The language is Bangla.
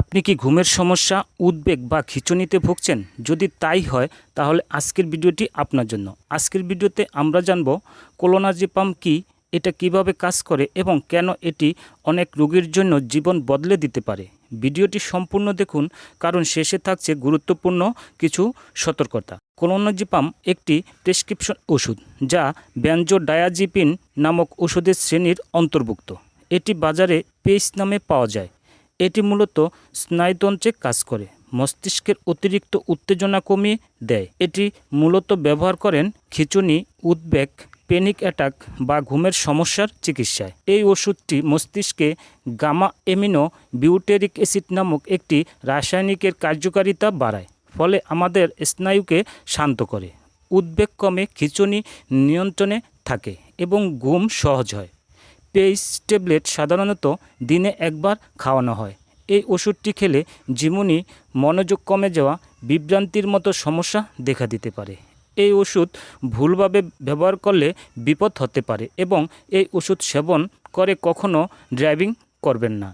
আপনি কি ঘুমের সমস্যা, উদ্বেগ বা খিঁচুনিতে ভুগছেন? যদি তাই হয়, তাহলে আজকের ভিডিওটি আপনার জন্য। আজকের ভিডিওতে আমরা জানব, কোলোনাজিপাম কি, এটা কীভাবে কাজ করে এবং কেন এটি অনেক রোগীর জন্য জীবন বদলে দিতে পারে। ভিডিওটি সম্পূর্ণ দেখুন, কারণ শেষে থাকছে গুরুত্বপূর্ণ কিছু সতর্কতা। কোলোনাজিপাম একটি প্রেসক্রিপশন ওষুধ, যা ব্যানজোডায়াজিপিন নামক ওষুধের শ্রেণির অন্তর্ভুক্ত। এটি বাজারে পেইস নামে পাওয়া যায়। এটি মূলত স্নায়ুতন্ত্রে কাজ করে, মস্তিষ্কের অতিরিক্ত উত্তেজনা কমিয়ে দেয়। এটি মূলত ব্যবহার করেন খিঁচুনি, উদ্বেগ প্যানিক অ্যাটাক বা ঘুমের সমস্যার চিকিৎসায়। এই ওষুধটি মস্তিষ্কে গামা এমিনো বিউটেরিক অ্যাসিড নামক একটি রাসায়নিকের কার্যকারিতা বাড়ায়, ফলে আমাদের স্নায়ুকে শান্ত করে। উদ্বেগ কমে খিঁচুনি নিয়ন্ত্রণে থাকে এবং ঘুম সহজ হয়। পেইস ট্যাবলেট সাধারণত দিনে একবার খাওয়ানো হয়। এই ওষুধটি খেলে জীবনী মনোযোগ কমে যাওয়া, বিভ্রান্তির মতো সমস্যা দেখা দিতে পারে। এই ওষুধ ভুলভাবে ব্যবহার করলে বিপদ হতে পারে এবং এই ওষুধ সেবন করে কখনো ড্রাইভিং করবেন না।